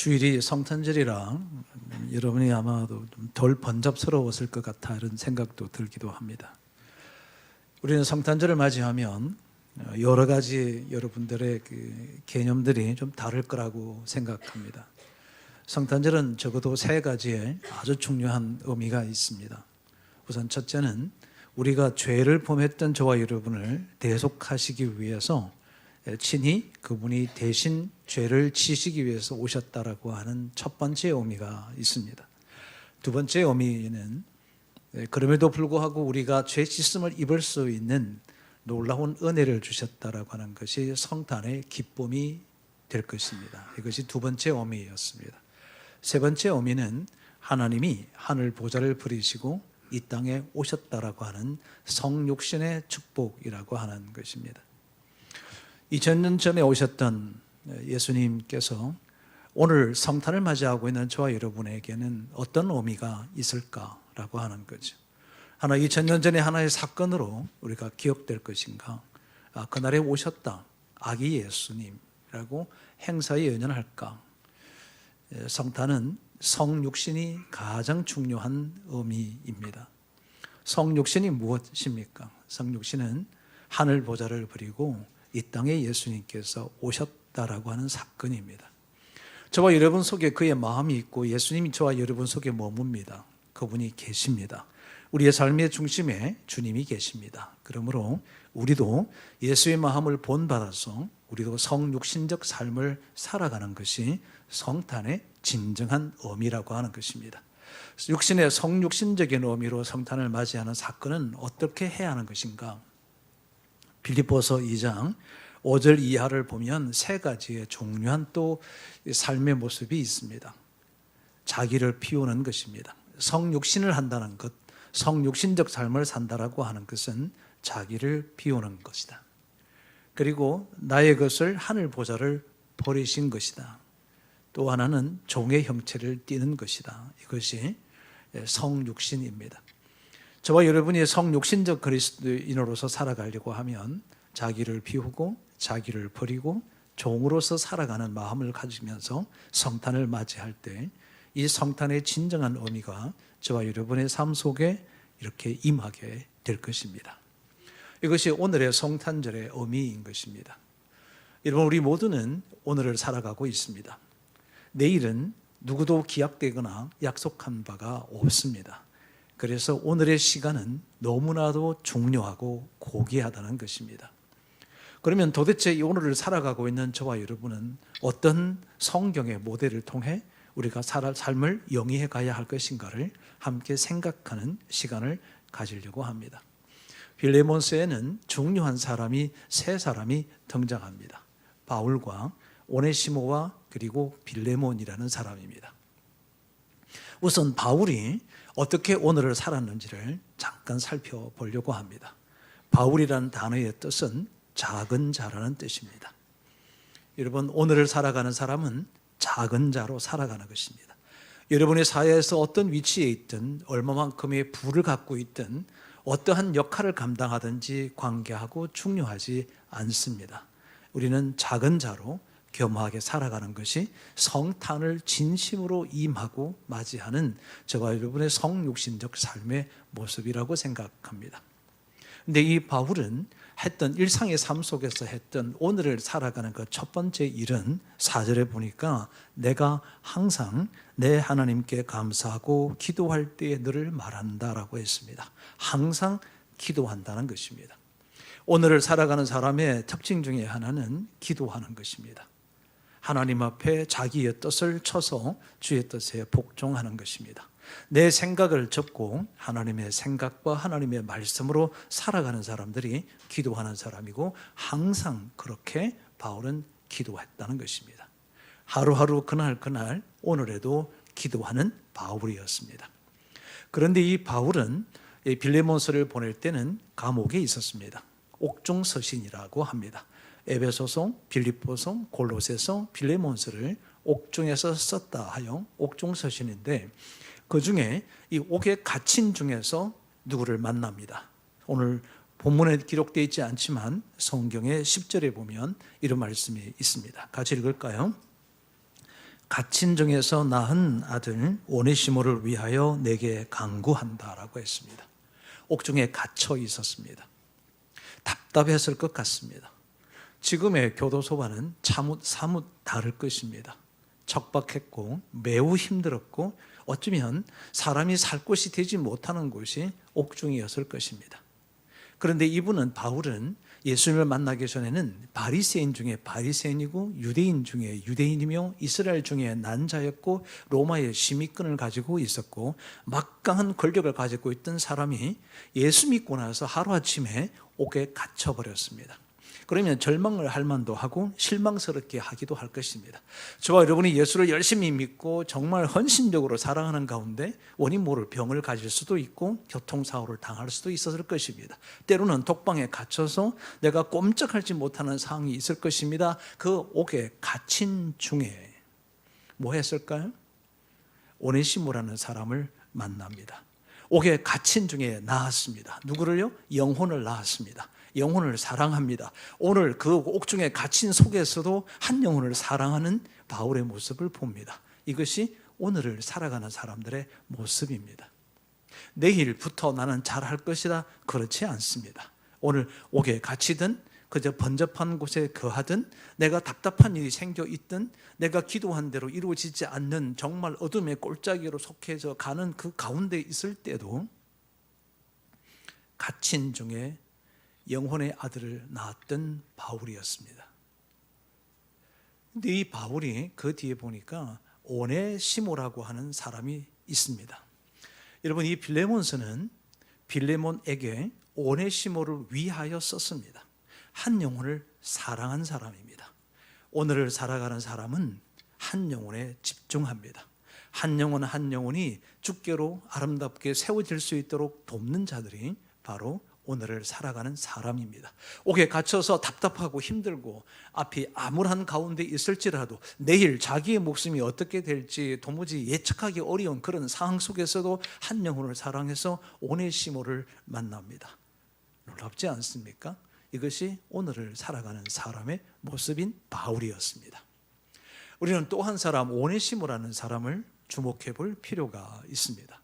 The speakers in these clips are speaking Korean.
주일이 성탄절이라 여러분이 아마도 좀 덜 번잡스러웠을 것 같아 이런 생각도 들기도 합니다. 우리는 성탄절을 맞이하면 여러 가지 여러분들의 그 개념들이 좀 다를 거라고 생각합니다. 성탄절은 적어도 세 가지의 아주 중요한 의미가 있습니다. 우선 첫째는 우리가 죄를 범했던 저와 여러분을 대속하시기 위해서 친히 그분이 대신 죄를 지시기 위해서 오셨다라고 하는 첫 번째 의미가 있습니다. 두 번째 의미는 그럼에도 불구하고 우리가 죄 씻음을 입을 수 있는 놀라운 은혜를 주셨다라고 하는 것이 성탄의 기쁨이 될 것입니다. 이것이 두 번째 의미였습니다. 세 번째 의미는 하나님이 하늘 보좌를 부리시고 이 땅에 오셨다라고 하는 성육신의 축복이라고 하는 것입니다. 2000년 전에 오셨던 예수님께서 오늘 성탄을 맞이하고 있는 저와 여러분에게는 어떤 의미가 있을까라고 하는 거죠. 하나 2000년 전에 하나의 사건으로 우리가 기억될 것인가? 아, 그날에 오셨다. 아기 예수님이라고 행사에 연연할까? 예, 성탄은 성육신이 가장 중요한 의미입니다. 성육신이 무엇입니까? 성육신은 하늘 보좌를 부리고 이 땅에 예수님께서 오셨다라고 하는 사건입니다. 저와 여러분 속에 그의 마음이 있고 예수님이 저와 여러분 속에 머뭅니다. 그분이 계십니다. 우리의 삶의 중심에 주님이 계십니다. 그러므로 우리도 예수의 마음을 본받아서 우리도 성육신적 삶을 살아가는 것이 성탄의 진정한 의미라고 하는 것입니다. 육신의 성육신적인 의미로 성탄을 맞이하는 사건은 어떻게 해야 하는 것인가? 빌립보서 2장 5절 이하를 보면 세 가지의 중요한 또 삶의 모습이 있습니다. 자기를 피우는 것입니다. 성육신을 한다는 것, 성육신적 삶을 산다라고 하는 것은 자기를 비우는 것이다. 그리고 나의 것을 하늘 보좌를 버리신 것이다. 또 하나는 종의 형체를 띠는 것이다. 이것이 성육신입니다. 저와 여러분이 성육신적 그리스도인으로서 살아가려고 하면 자기를 비우고 자기를 버리고 종으로서 살아가는 마음을 가지면서 성탄을 맞이할 때 이 성탄의 진정한 의미가 저와 여러분의 삶 속에 이렇게 임하게 될 것입니다. 이것이 오늘의 성탄절의 의미인 것입니다. 여러분 우리 모두는 오늘을 살아가고 있습니다. 내일은 누구도 기약되거나 약속한 바가 없습니다. 그래서 오늘의 시간은 너무나도 중요하고 고귀하다는 것입니다. 그러면 도대체 이 오늘을 살아가고 있는 저와 여러분은 어떤 성경의 모델을 통해 우리가 살 삶을 영위해 가야 할 것인가를 함께 생각하는 시간을 가지려고 합니다. 빌레몬스에는 중요한 사람이 세 사람이 등장합니다. 바울과 오네시모와 그리고 빌레몬이라는 사람입니다. 우선 바울이 어떻게 오늘을 살았는지를 잠깐 살펴보려고 합니다. 바울이라는 단어의 뜻은 작은 자라는 뜻입니다. 여러분, 오늘을 살아가는 사람은 작은 자로 살아가는 것입니다. 여러분의 사회에서 어떤 위치에 있든, 얼마만큼의 부를 갖고 있든, 어떠한 역할을 감당하든지 관계하고 중요하지 않습니다. 우리는 작은 자로 겸허하게 살아가는 것이 성탄을 진심으로 임하고 맞이하는 저와 여러분의 성육신적 삶의 모습이라고 생각합니다. 근데 이 바울은 했던 일상의 삶 속에서 했던 오늘을 살아가는 그 첫 번째 일은 사절에 보니까 내가 항상 내 하나님께 감사하고 기도할 때에 너를 말한다라고 했습니다. 항상 기도한다는 것입니다. 오늘을 살아가는 사람의 특징 중에 하나는 기도하는 것입니다. 하나님 앞에 자기의 뜻을 쳐서 주의 뜻에 복종하는 것입니다. 내 생각을 접고 하나님의 생각과 하나님의 말씀으로 살아가는 사람들이 기도하는 사람이고 항상 그렇게 바울은 기도했다는 것입니다. 하루하루 그날 그날 오늘에도 기도하는 바울이었습니다. 그런데 이 바울은 빌레몬서를 보낼 때는 감옥에 있었습니다. 옥중 서신이라고 합니다. 에베소서, 빌립보서, 골로새서, 빌레몬서를 옥중에서 썼다 하여 옥중 서신인데 그 중에 이 옥에 갇힌 중에서 누구를 만납니다. 오늘 본문에 기록되어 있지 않지만 성경의 10절에 보면 이런 말씀이 있습니다. 같이 읽을까요? 갇힌 중에서 낳은 아들 오네시모를 위하여 내게 강구한다라고 했습니다. 옥중에 갇혀 있었습니다. 답답했을 것 같습니다. 지금의 교도소와는 사뭇, 사뭇 다를 것입니다. 척박했고 매우 힘들었고 어쩌면 사람이 살 곳이 되지 못하는 곳이 옥중이었을 것입니다. 그런데 이분은 바울은 예수님을 만나기 전에는 바리새인 중에 바리새인이고 유대인 중에 유대인이며 이스라엘 중에 난자였고 로마의 심의권을 가지고 있었고 막강한 권력을 가지고 있던 사람이 예수 믿고 나서 하루아침에 옥에 갇혀 버렸습니다. 그러면 절망을 할 만도 하고 실망스럽게 하기도 할 것입니다. 저와 여러분이 예수를 열심히 믿고 정말 헌신적으로 사랑하는 가운데 원인 모를 병을 가질 수도 있고 교통사고를 당할 수도 있었을 것입니다. 때로는 독방에 갇혀서 내가 꼼짝하지 못하는 상황이 있을 것입니다. 그 옥에 갇힌 중에 뭐 했을까요? 오네시모라는 사람을 만납니다. 옥에 갇힌 중에 나았습니다. 누구를요? 영혼을 낳았습니다. 영혼을 사랑합니다. 오늘 그 옥중에 갇힌 속에서도 한 영혼을 사랑하는 바울의 모습을 봅니다. 이것이 오늘을 살아가는 사람들의 모습입니다. 내일부터 나는 잘할 것이다. 그렇지 않습니다. 오늘 옥에 갇히든 그저 번잡한 곳에 거하든 내가 답답한 일이 생겨 있든 내가 기도한 대로 이루어지지 않는 정말 어둠의 꼴짜기로 속해져 가는 그 가운데 있을 때도 갇힌 중에 영혼의 아들을 낳았던 바울이었습니다. 근데 이 바울이 그 뒤에 보니까 오네시모라고 하는 사람이 있습니다. 여러분 이 빌레몬서는 빌레몬에게 오네시모를 위하여 썼습니다. 한 영혼을 사랑한 사람입니다. 오늘을 살아가는 사람은 한 영혼에 집중합니다. 한 영혼 한 영혼이 주께로 아름답게 세워질 수 있도록 돕는 자들이 바로 오늘을 살아가는 사람입니다. 옥에 갇혀서 답답하고 힘들고 앞이 암울한 가운데 있을지라도 내일 자기의 목숨이 어떻게 될지 도무지 예측하기 어려운 그런 상황 속에서도 한 영혼을 사랑해서 오네시모를 만납니다. 놀랍지 않습니까? 이것이 오늘을 살아가는 사람의 모습인 바울이었습니다. 우리는 또 한 사람 오네시모라는 사람을 주목해 볼 필요가 있습니다.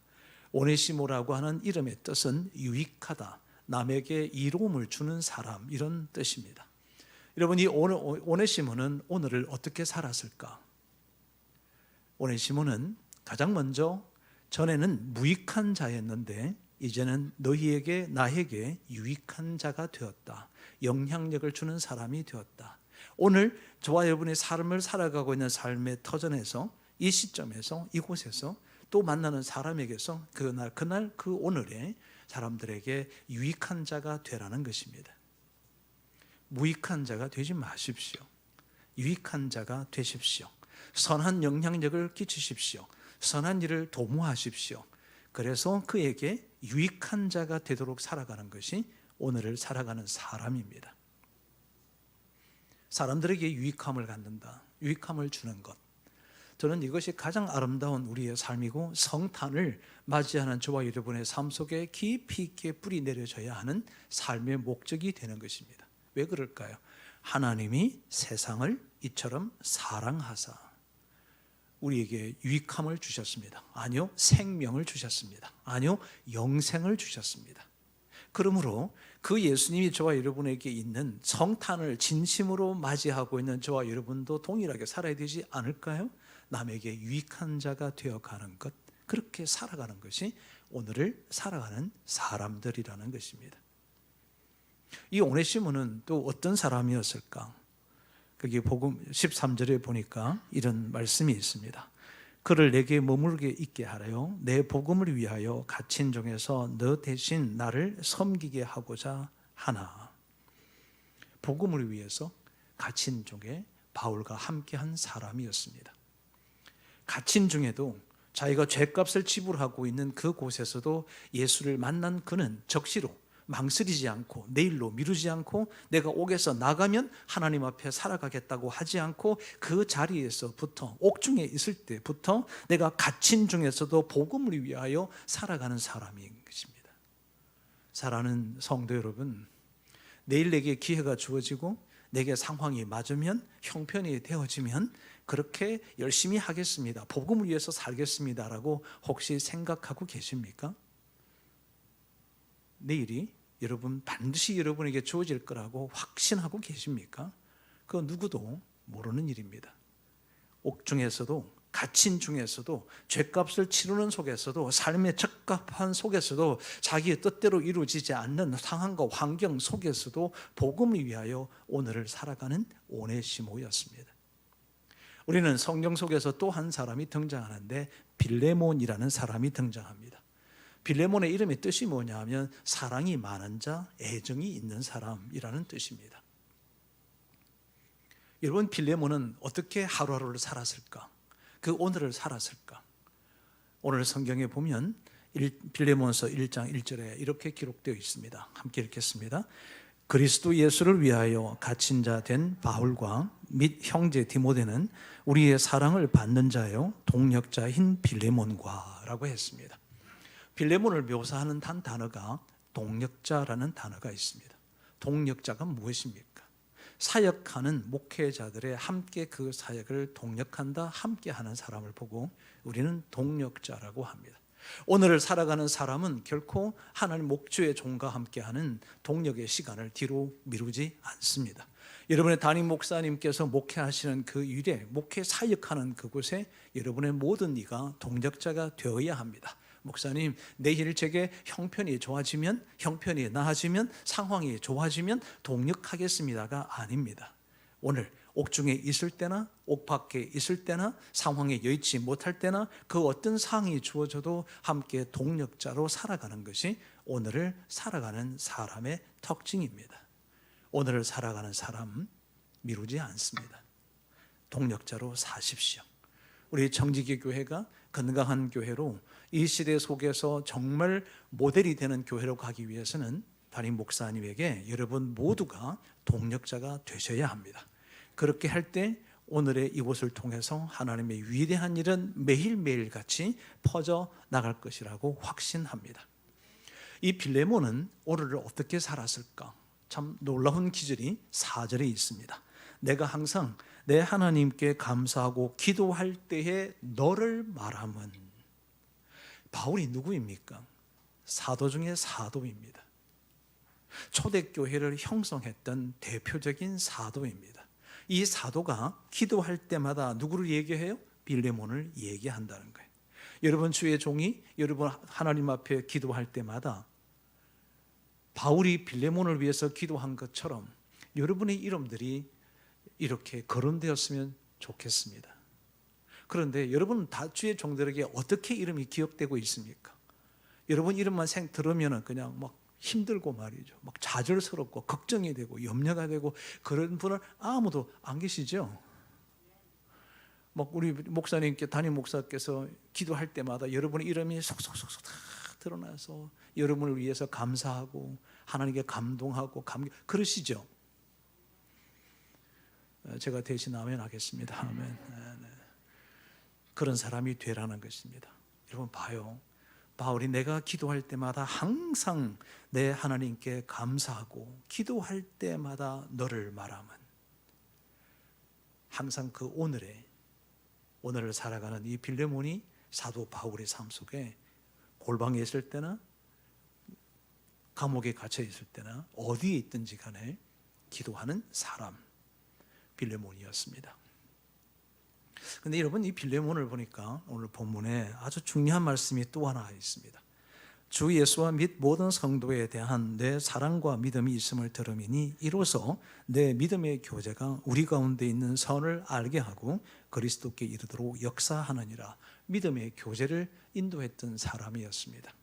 오네시모라고 하는 이름의 뜻은 유익하다, 남에게 이로움을 주는 사람 이런 뜻입니다. 여러분 이 오네시모는 오늘을 어떻게 살았을까? 오네시모는 가장 먼저 전에는 무익한 자였는데 이제는 너희에게 나에게 유익한 자가 되었다. 영향력을 주는 사람이 되었다. 오늘 저와 여러분의 삶을 살아가고 있는 삶의 터전에서 이 시점에서 이곳에서 또 만나는 사람에게서 그날 그날 그 오늘에 사람들에게 유익한 자가 되라는 것입니다. 무익한 자가 되지 마십시오. 유익한 자가 되십시오. 선한 영향력을 끼치십시오. 선한 일을 도모하십시오. 그래서 그에게 유익한 자가 되도록 살아가는 것이 오늘을 살아가는 사람입니다. 사람들에게 유익함을 갖는다. 유익함을 주는 것. 저는 이것이 가장 아름다운 우리의 삶이고 성탄을 맞이하는 저와 여러분의 삶 속에 깊이 있게 뿌리 내려져야 하는 삶의 목적이 되는 것입니다. 왜 그럴까요? 하나님이 세상을 이처럼 사랑하사 우리에게 유익함을 주셨습니다. 아니요, 생명을 주셨습니다. 아니요, 영생을 주셨습니다. 그러므로 그 예수님이 저와 여러분에게 있는 성탄을 진심으로 맞이하고 있는 저와 여러분도 동일하게 살아야 되지 않을까요? 남에게 유익한 자가 되어 가는 것, 그렇게 살아가는 것이 오늘을 살아가는 사람들이라는 것입니다. 이 오네시모는 또 어떤 사람이었을까? 거기 복음 13절에 보니까 이런 말씀이 있습니다. 그를 내게 머물게 있게 하래요. 내 복음을 위하여 갇힌 중에서 너 대신 나를 섬기게 하고자 하나. 복음을 위해서 갇힌 중에 바울과 함께한 사람이었습니다. 갇힌 중에도 자기가 죄값을 지불하고 있는 그 곳에서도 예수를 만난 그는 적시로 망설이지 않고 내일로 미루지 않고 내가 옥에서 나가면 하나님 앞에 살아가겠다고 하지 않고 그 자리에서부터 옥중에 있을 때부터 내가 갇힌 중에서도 복음을 위하여 살아가는 사람인 것입니다. 사랑하는 성도 여러분, 내일 내게 기회가 주어지고 내게 상황이 맞으면 형편이 되어지면 그렇게 열심히 하겠습니다. 복음을 위해서 살겠습니다라고 혹시 생각하고 계십니까? 내일이 여러분 반드시 여러분에게 주어질 거라고 확신하고 계십니까? 그 누구도 모르는 일입니다. 옥중에서도 갇힌 중에서도 죄값을 치르는 속에서도 삶의 적합한 속에서도 자기의 뜻대로 이루어지지 않는 상황과 환경 속에서도 복음을 위하여 오늘을 살아가는 오네시모였습니다. 우리는 성경 속에서 또 한 사람이 등장하는데 빌레몬이라는 사람이 등장합니다. 빌레몬의 이름의 뜻이 뭐냐 하면 사랑이 많은 자, 애정이 있는 사람이라는 뜻입니다. 여러분 빌레몬은 어떻게 하루하루를 살았을까? 그 오늘을 살았을까? 오늘 성경에 보면 빌레몬서 1장 1절에 이렇게 기록되어 있습니다. 함께 읽겠습니다. 그리스도 예수를 위하여 갇힌 자 된 바울과 및 형제 디모데는 우리의 사랑을 받는 자요 동력자인 빌레몬과라고 했습니다. 빌레몬을 묘사하는 단 단어가 동력자라는 단어가 있습니다. 동력자가 무엇입니까? 사역하는 목회자들의 함께 그 사역을 동력한다, 함께 하는 사람을 보고 우리는 동력자라고 합니다. 오늘을 살아가는 사람은 결코 하나님 목주의 종과 함께하는 동력의 시간을 뒤로 미루지 않습니다. 여러분의 담임 목사님께서 목회하시는 그 일에 목회 사역하는 그곳에 여러분의 모든 이가 동력자가 되어야 합니다. 목사님, 내일 제게 형편이 좋아지면, 형편이 나아지면, 상황이 좋아지면 동력하겠습니다가 아닙니다. 오늘 옥중에 있을 때나 옥 밖에 있을 때나 상황에 여의치 못할 때나 그 어떤 상황이 주어져도 함께 동력자로 살아가는 것이 오늘을 살아가는 사람의 특징입니다. 오늘을 살아가는 사람 미루지 않습니다. 동력자로 사십시오. 우리 청지기 교회가 건강한 교회로 이 시대 속에서 정말 모델이 되는 교회로 가기 위해서는 담임 목사님에게 여러분 모두가 동력자가 되셔야 합니다. 그렇게 할 때 오늘의 이곳을 통해서 하나님의 위대한 일은 매일매일 같이 퍼져 나갈 것이라고 확신합니다. 이 빌레몬은 오늘을 어떻게 살았을까? 참 놀라운 기절이 4절에 있습니다. 내가 항상 내 하나님께 감사하고 기도할 때에 너를 말함은 바울이 누구입니까? 사도 중에 사도입니다. 초대교회를 형성했던 대표적인 사도입니다. 이 사도가 기도할 때마다 누구를 얘기해요? 빌레몬을 얘기한다는 거예요. 여러분 주의 종이 여러분 하나님 앞에 기도할 때마다 바울이 빌레몬을 위해서 기도한 것처럼 여러분의 이름들이 이렇게 거론되었으면 좋겠습니다. 그런데 여러분 다 주의 종들에게 어떻게 이름이 기억되고 있습니까? 여러분 이름만 생 들으면 그냥 막 힘들고 말이죠. 막 좌절스럽고 걱정이 되고 염려가 되고 그런 분은 아무도 안 계시죠. 막 우리 목사님께 담임 목사께서 기도할 때마다 여러분의 이름이 속속속속 다 드러나서 여러분을 위해서 감사하고 하나님께 감동하고 감격 그러시죠. 제가 대신 아멘 하겠습니다. 아멘. 네, 네. 그런 사람이 되라는 것입니다. 여러분 봐요. 바울이 내가 기도할 때마다 항상 내 하나님께 감사하고 기도할 때마다 너를 말하면 항상 그 오늘에 오늘을 살아가는 이 빌레몬이 사도 바울의 삶 속에 골방에 있을 때나 감옥에 갇혀 있을 때나 어디에 있든지 간에 기도하는 사람 빌레몬이었습니다. 근데 여러분 이 빌레몬을 보니까 오늘 본문에 아주 중요한 말씀이 또 하나 있습니다. 주 예수와 및 모든 성도에 대한 내 사랑과 믿음이 있음을 들음이니 이로써 내 믿음의 교제가 우리 가운데 있는 선을 알게 하고 그리스도께 이르도록 역사하느니라 믿음의 교제를 인도했던 사람이었습니다.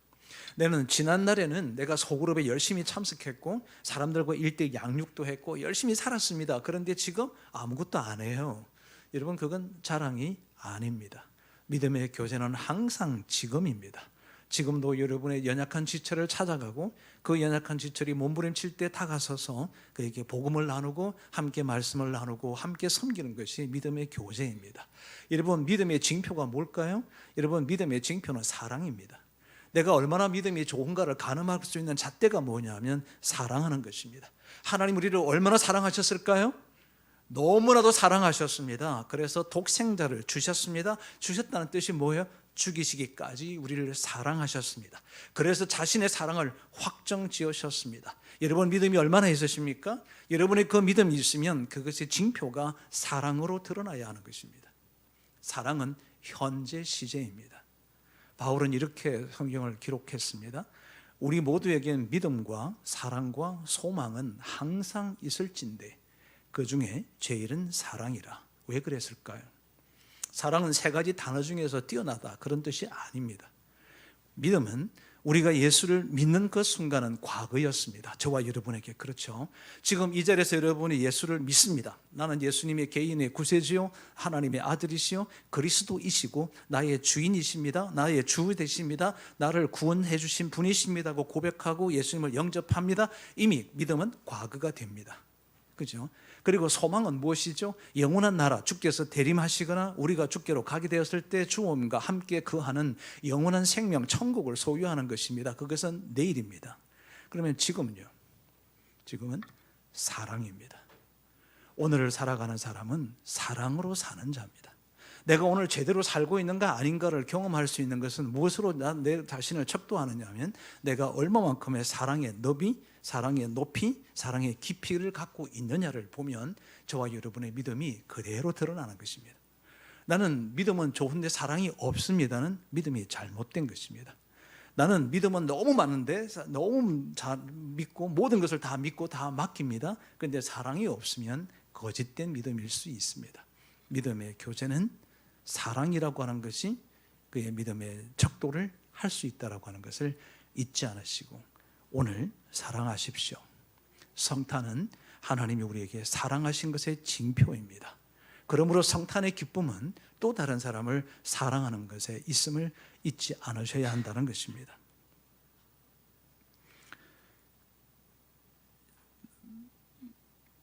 나는 지난 날에는 내가 소그룹에 열심히 참석했고 사람들과 일대 양육도 했고 열심히 살았습니다. 그런데 지금 아무것도 안 해요. 여러분 그건 자랑이 아닙니다. 믿음의 교제는 항상 지금입니다. 지금도 여러분의 연약한 지체를 찾아가고 그 연약한 지체이 몸부림칠 때 다가서서 그에게 복음을 나누고 함께 말씀을 나누고 함께 섬기는 것이 믿음의 교제입니다. 여러분 믿음의 징표가 뭘까요? 여러분 믿음의 징표는 사랑입니다. 내가 얼마나 믿음이 좋은가를 가늠할 수 있는 잣대가 뭐냐면 사랑하는 것입니다. 하나님 우리를 얼마나 사랑하셨을까요? 너무나도 사랑하셨습니다. 그래서 독생자를 주셨습니다. 주셨다는 뜻이 뭐예요? 죽이시기까지 우리를 사랑하셨습니다. 그래서 자신의 사랑을 확정 지으셨습니다. 여러분 믿음이 얼마나 있으십니까? 여러분의 그 믿음이 있으면 그것의 징표가 사랑으로 드러나야 하는 것입니다. 사랑은 현재 시제입니다. 바울은 이렇게 성경을 기록했습니다. 우리 모두에겐 믿음과 사랑과 소망은 항상 있을진데 그 중에 제일은 사랑이라. 왜 그랬을까요? 사랑은 세 가지 단어 중에서 뛰어나다 그런 뜻이 아닙니다. 믿음은 우리가 예수를 믿는 그 순간은 과거였습니다. 저와 여러분에게 그렇죠. 지금 이 자리에서 여러분이 예수를 믿습니다. 나는 예수님의 개인의 구세주요, 하나님의 아들이시요, 그리스도이시고 나의 주인이십니다. 나의 주 되십니다. 나를 구원해 주신 분이십니다고 고백하고 예수님을 영접합니다. 이미 믿음은 과거가 됩니다. 그죠? 그리고 소망은 무엇이죠? 영원한 나라, 주께서 대림하시거나 우리가 주께로 가게 되었을 때 주님과 함께 그하는 영원한 생명, 천국을 소유하는 것입니다. 그것은 내일입니다. 그러면 지금은요? 지금은 사랑입니다. 오늘을 살아가는 사람은 사랑으로 사는 자입니다. 내가 오늘 제대로 살고 있는가 아닌가를 경험할 수 있는 것은 무엇으로 내 자신을 척도하느냐 하면 내가 얼마만큼의 사랑의 너비, 사랑의 높이, 사랑의 깊이를 갖고 있느냐를 보면 저와 여러분의 믿음이 그대로 드러나는 것입니다. 나는 믿음은 좋은데 사랑이 없습니다는 믿음이 잘못된 것입니다. 나는 믿음은 너무 많은데 너무 잘 믿고 모든 것을 다 믿고 다 맡깁니다. 그런데 사랑이 없으면 거짓된 믿음일 수 있습니다. 믿음의 교제는 사랑이라고 하는 것이 그의 믿음의 척도를 할 수 있다라고 하는 것을 잊지 않으시고 오늘 사랑하십시오. 성탄은 하나님이 우리에게 사랑하신 것의 징표입니다. 그러므로 성탄의 기쁨은 또 다른 사람을 사랑하는 것에 있음을 잊지 않으셔야 한다는 것입니다.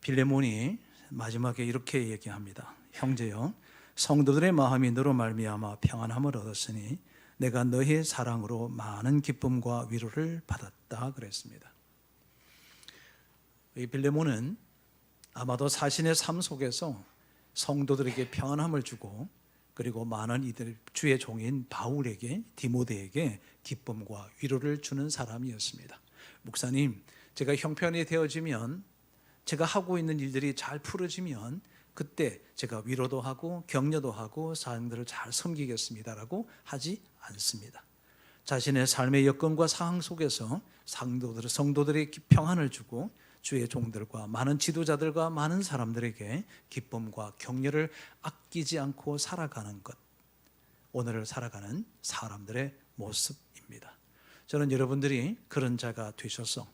빌레몬이 마지막에 이렇게 얘기합니다. 형제여, 성도들의 마음이 너로 말미암아 평안함을 얻었으니 내가 너의 사랑으로 많은 기쁨과 위로를 받았다 그랬습니다. 이 빌레몬은 아마도 자신의 삶 속에서 성도들에게 평안함을 주고 그리고 많은 이들 주의 종인 바울에게 디모데에게 기쁨과 위로를 주는 사람이었습니다. 목사님, 제가 형편이 되어지면 제가 하고 있는 일들이 잘 풀어지면 그때 제가 위로도 하고 격려도 하고 사람들을 잘 섬기겠습니다라고 하지 않습니다. 자신의 삶의 여건과 상황 속에서 상도들, 성도들의 평안을 주고 주의 종들과 많은 지도자들과 많은 사람들에게 기쁨과 격려를 아끼지 않고 살아가는 것. 오늘을 살아가는 사람들의 모습입니다. 저는 여러분들이 그런 자가 되셔서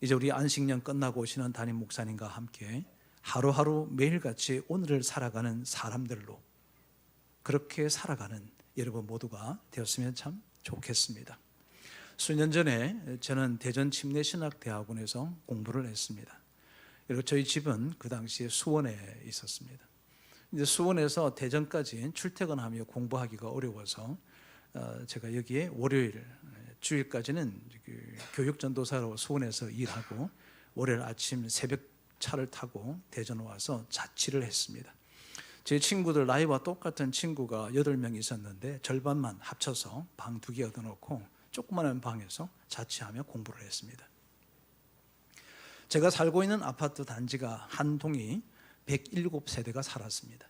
이제 우리 안식년 끝나고 오시는 담임 목사님과 함께 하루하루 매일같이 오늘을 살아가는 사람들로 그렇게 살아가는 여러분 모두가 되었으면 참 좋겠습니다. 수년 전에 저는 대전 침례신학대학원에서 공부를 했습니다. 그리고 저희 집은 그 당시에 수원에 있었습니다. 이제 수원에서 대전까지 출퇴근하며 공부하기가 어려워서 어, 제가 여기에 월요일 주일까지는 그 교육전도사로 수원에서 일하고 월요일 아침 새벽 차를 타고 대전 와서 자취를 했습니다. 제 친구들 나이와 똑같은 친구가 8명 있었는데 절반만 합쳐서 방 두 개 얻어놓고 조그마한 방에서 자취하며 공부를 했습니다. 제가 살고 있는 아파트 단지가 한 동이 107세대가 살았습니다.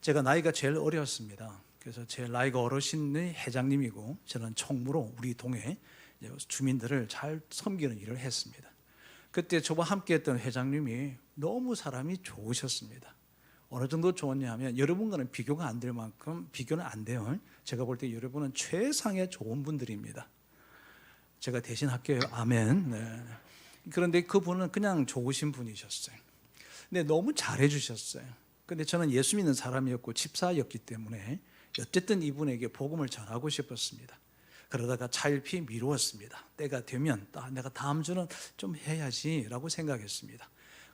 제가 나이가 제일 어렸습니다. 그래서 제 나이가 어르신의 회장님이고 저는 총무로 우리 동에 주민들을 잘 섬기는 일을 했습니다. 그때 저와 함께했던 회장님이 너무 사람이 좋으셨습니다. 어느 정도 좋았냐 하면 여러분과는 비교가 안 될 만큼 비교는 안 돼요. 제가 볼 때 여러분은 최상의 좋은 분들입니다. 제가 대신 할게요. 아멘. 네. 그런데 그분은 그냥 좋으신 분이셨어요. 근데 너무 잘해 주셨어요. 근데 저는 예수 믿는 사람이었고 집사였기 때문에 어쨌든 이분에게 복음을 전하고 싶었습니다. 그러다가 차일피 미루었습니다. 때가 되면 아, 내가 다음 주는 좀 해야지라고 생각했습니다.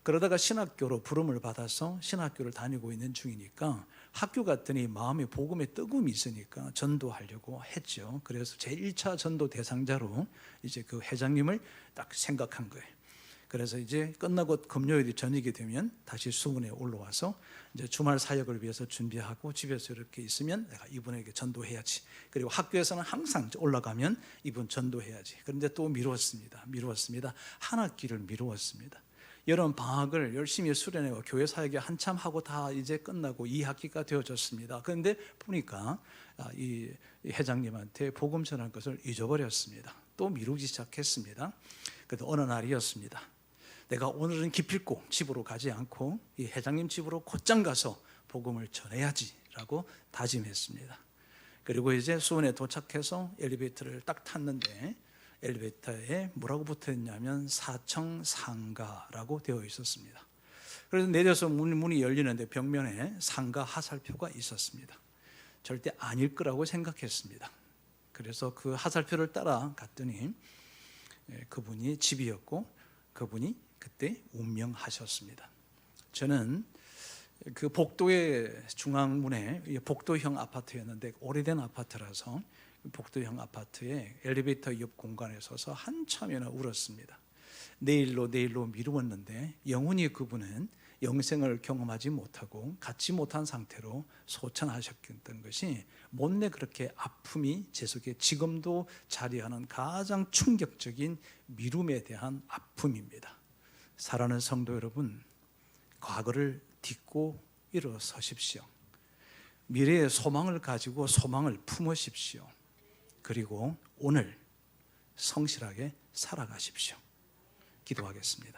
그러다가 신학교로 부름을 받아서 신학교를 다니고 있는 중이니까 학교 갔더니 마음에 복음의 뜨거움이 있으니까 전도하려고 했죠. 그래서 제 1차 전도 대상자로 이제 그 회장님을 딱 생각한 거예요. 그래서 이제 끝나고 금요일이 저녁이 되면 다시 수문에 올라와서 이제 주말 사역을 위해서 준비하고 집에서 이렇게 있으면 내가 이분에게 전도해야지. 그리고 학교에서는 항상 올라가면 이분 전도해야지. 그런데 또 미루었습니다. 미루었습니다. 한 학기를 미루었습니다. 여름 방학을 열심히 수련하고 교회 사역에 한참 하고 다 이제 끝나고 2학기가 되어졌습니다. 그런데 보니까 아, 이 회장님한테 복음 전할 것을 잊어버렸습니다. 또 미루기 시작했습니다. 그래도 어느 날이었습니다. 내가 오늘은 기필코 집으로 가지 않고 이 회장님 집으로 곧장 가서 복음을 전해야지라고 다짐했습니다. 그리고 이제 수원에 도착해서 엘리베이터를 딱 탔는데 엘리베이터에 뭐라고 붙어 있냐면 사청 상가라고 되어 있었습니다. 그래서 내려서 문, 문이 열리는데 벽면에 상가 하살표가 있었습니다. 절대 아닐 거라고 생각했습니다. 그래서 그 하살표를 따라 갔더니 예, 그분이 집이었고 그분이 그때 운명하셨습니다. 저는 그 복도의 중앙문에 이 복도형 아파트였는데 오래된 아파트라서 복도형 아파트에 엘리베이터 옆 공간에 서서 한참이나 울었습니다. 내일로 내일로 미루었는데 영원히 그분은 영생을 경험하지 못하고 갖지 못한 상태로 소천하셨던 것이 못내 그렇게 아픔이 제 속에 지금도 자리하는 가장 충격적인 미움에 대한 아픔입니다. 사랑하는 성도 여러분, 과거를 딛고 일어서십시오. 미래의 소망을 가지고 소망을 품으십시오. 그리고 오늘 성실하게 살아가십시오. 기도하겠습니다.